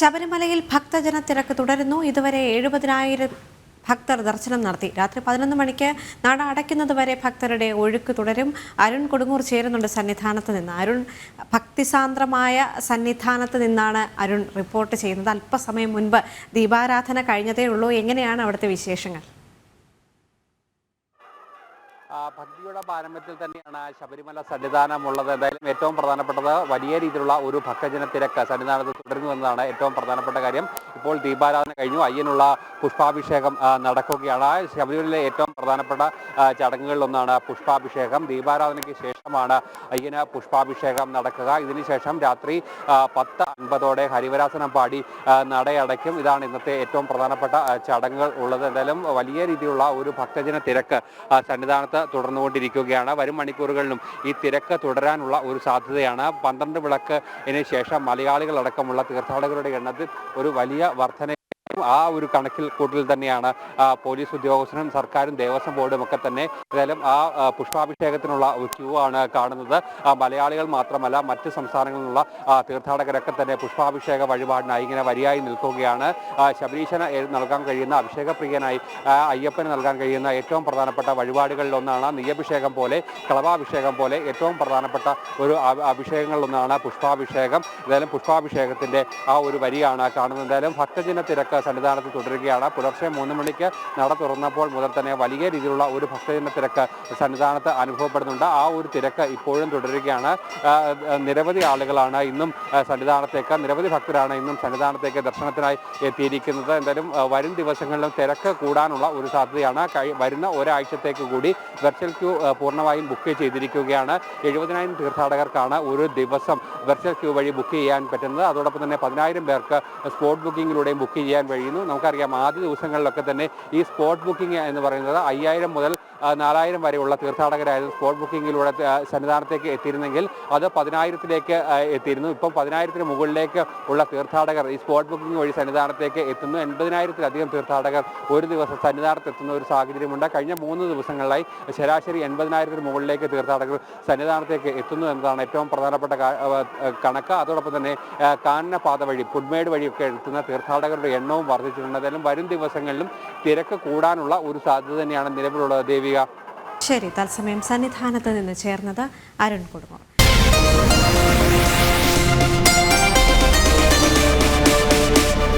ശബരിമലയിൽ ഭക്തജന തിരക്ക് തുടരുന്നു. ഇതുവരെ എഴുപതിനായിരം ഭക്തർ ദർശനം നടത്തി. രാത്രി പതിനൊന്ന് മണിക്ക് നട അടയ്ക്കുന്നതുവരെ ഭക്തരുടെ ഒഴുക്ക് തുടരും. അരുൺ കൊടുങ്ങൂർ ചേരുന്നുണ്ട് സന്നിധാനത്ത് നിന്ന്. അരുൺ ഭക്തിസാന്ദ്രമായ സന്നിധാനത്ത് നിന്നാണ് അരുൺ റിപ്പോർട്ട് ചെയ്യുന്നത്. അല്പസമയം മുൻപ് ദീപാരാധന കഴിഞ്ഞതേ ഉള്ളൂ എങ്ങനെയാണ് അവിടുത്തെ വിശേഷങ്ങൾ? ഭക്തിയുടെ പാരമ്പര്യത്തിൽ തന്നെയാണ് ശബരിമല സന്നിധാനമുള്ളത്. എന്തായാലും ഏറ്റവും പ്രധാനപ്പെട്ടത് വലിയ രീതിയിലുള്ള ഒരു ഭക്തജന തിരക്ക് സന്നിധാനത്ത് തുടരുന്നു എന്നതാണ് ഏറ്റവും പ്രധാനപ്പെട്ട കാര്യം. ഇപ്പോൾ ദീപാരാധന കഴിഞ്ഞു. അയ്യനുള്ള പുഷ്പാഭിഷേകം നടക്കുകയാണ്. ശബരിമലയിലെ ഏറ്റവും പ്രധാനപ്പെട്ട ചടങ്ങുകളിലൊന്നാണ് പുഷ്പാഭിഷേകം. ദീപാരാധനയ്ക്ക് ശേഷമാണ് അയ്യന് പുഷ്പാഭിഷേകം നടക്കുക. ഇതിനുശേഷം രാത്രി പത്ത് അൻപതോടെ ഹരിവരാസനം പാടി നടയടയ്ക്കും. ഇതാണ് ഇന്നത്തെ ഏറ്റവും പ്രധാനപ്പെട്ട ചടങ്ങുകൾ ഉള്ളത്. എന്തായാലും വലിയ രീതിയിലുള്ള ഒരു ഭക്തജന തിരക്ക് സന്നിധാനത്ത് തുടർന്നുകൊണ്ടിരിക്കുകയാണ്. വരും മണിക്കൂറുകളിലും ഈ തിരക്ക് തുടരാനുള്ള ഒരു സാധ്യതയാണ്. പന്ത്രണ്ട് വിളക്ക് ശേഷം മലയാളികളടക്കമുള്ള തീർത്ഥാടകരുടെ എണ്ണത്തിൽ ഒരു വലിയ വർധന ആ ഒരു കണക്കിൽ കൂട്ടിൽ തന്നെയാണ് പോലീസ് ഉദ്യോഗസ്ഥരും സർക്കാരും ദേവസ്വം ബോർഡും ഒക്കെ തന്നെ ഏതായാലും ആ പുഷ്പാഭിഷേകത്തിനുള്ള ക്യൂ ആണ് കാണുന്നത്. മലയാളികൾ മാത്രമല്ല മറ്റ് സംസ്ഥാനങ്ങളിൽ നിന്നുള്ള തീർത്ഥാടകരൊക്കെ തന്നെ പുഷ്പാഭിഷേക വഴിപാടിനായി ഇങ്ങനെ വരിയായി നിൽക്കുകയാണ്. ശബരീശന നൽകാൻ കഴിയുന്ന അഭിഷേകപ്രിയനായി അയ്യപ്പന് നൽകാൻ കഴിയുന്ന ഏറ്റവും പ്രധാനപ്പെട്ട വഴിപാടുകളിൽ ഒന്നാണ് നെയ്യഭിഷേകം പോലെ കളവാഭിഷേകം പോലെ ഏറ്റവും പ്രധാനപ്പെട്ട ഒരു അഭിഷേകങ്ങളിലൊന്നാണ് പുഷ്പാഭിഷേകം. ഏതായാലും പുഷ്പാഭിഷേകത്തിന്റെ ആ ഒരു വരിയാണ് കാണുന്നത്. എന്തായാലും ഭക്തജന തിരക്ക് സന്നിധാനത്ത് തുടരുകയാണ്. പുലർച്ചെ മൂന്ന് മണിക്ക് നട തുറന്നപ്പോൾ മുതൽ തന്നെ വലിയ രീതിയിലുള്ള ഒരു ഭക്തജന തിരക്ക് സന്നിധാനത്ത് അനുഭവപ്പെടുന്നുണ്ട്. ആ ഒരു തിരക്ക് ഇപ്പോഴും തുടരുകയാണ്. നിരവധി ആളുകളാണ് ഇന്നും സന്നിധാനത്തേക്ക് നിരവധി ഭക്തരാണ് ഇന്നും സന്നിധാനത്തേക്ക് ദർശനത്തിനായി എത്തിയിരിക്കുന്നത്. എന്തായാലും വരും ദിവസങ്ങളിലും തിരക്ക് കൂടാനുള്ള ഒരു സാധ്യതയാണ്. വരുന്ന ഒരാഴ്ചത്തേക്ക് കൂടി വെർച്വൽ ക്യൂ പൂർണമായും ബുക്ക് ചെയ്തിരിക്കുകയാണ്. എഴുപതിനായിരം തീർത്ഥാടകർക്കാണ് ഒരു ദിവസം വെർച്വൽ ക്യൂ വഴി ബുക്ക് ചെയ്യാൻ പറ്റുന്നത്. അതോടൊപ്പം തന്നെ പതിനായിരം പേർക്ക് സ്പോട്ട് ബുക്കിങ്ങിലൂടെയും ബുക്ക് ചെയ്യാൻ കഴിയുന്നു. നമുക്കറിയാം ആദ്യ ദിവസങ്ങളിലൊക്കെ തന്നെ ഈ സ്പോട്ട് ബുക്കിംഗ് എന്ന് പറയുന്നത് അയ്യായിരം മുതൽ നാലായിരം വരെയുള്ള തീർത്ഥാടകരായിരുന്നു സ്പോട്ട് ബുക്കിങ്ങിലൂടെ സന്നിധാനത്തേക്ക് എത്തിയിരുന്നെങ്കിൽ അത് പതിനായിരത്തിലേക്ക് എത്തിയിരുന്നു. ഇപ്പം പതിനായിരത്തിന് മുകളിലേക്ക് ഉള്ള തീർത്ഥാടകർ ഈ സ്പോട്ട് ബുക്കിംഗ് വഴി സന്നിധാനത്തേക്ക് എത്തുന്നു. എൺപതിനായിരത്തിലധികം തീർത്ഥാടകർ ഒരു ദിവസം സന്നിധാനത്ത് എത്തുന്ന ഒരു സാഹചര്യമുണ്ട്. കഴിഞ്ഞ മൂന്ന് ദിവസങ്ങളിലായി ശരാശരി എൺപതിനായിരത്തിന് മുകളിലേക്ക് തീർത്ഥാടകർ സന്നിധാനത്തേക്ക് എത്തുന്നു എന്നതാണ് ഏറ്റവും പ്രധാനപ്പെട്ട കണക്ക്. അതോടൊപ്പം തന്നെ കാനനപാത കാനന പാത വഴി പുഡ്മേട് വഴിയൊക്കെ എത്തുന്ന തീർത്ഥാടകരുടെ എണ്ണവും വർദ്ധിച്ചിട്ടുണ്ട്. എന്തായാലും വരും ദിവസങ്ങളിലും തിരക്ക് കൂടാനുള്ള ഒരു സാധ്യത തന്നെയാണ് നിലവിലുള്ളത്. ശരി തത്സമയം സന്നിധാനത്ത് നിന്ന് ചേർന്നത് അരുൺ കൊടുങ്ങൂർ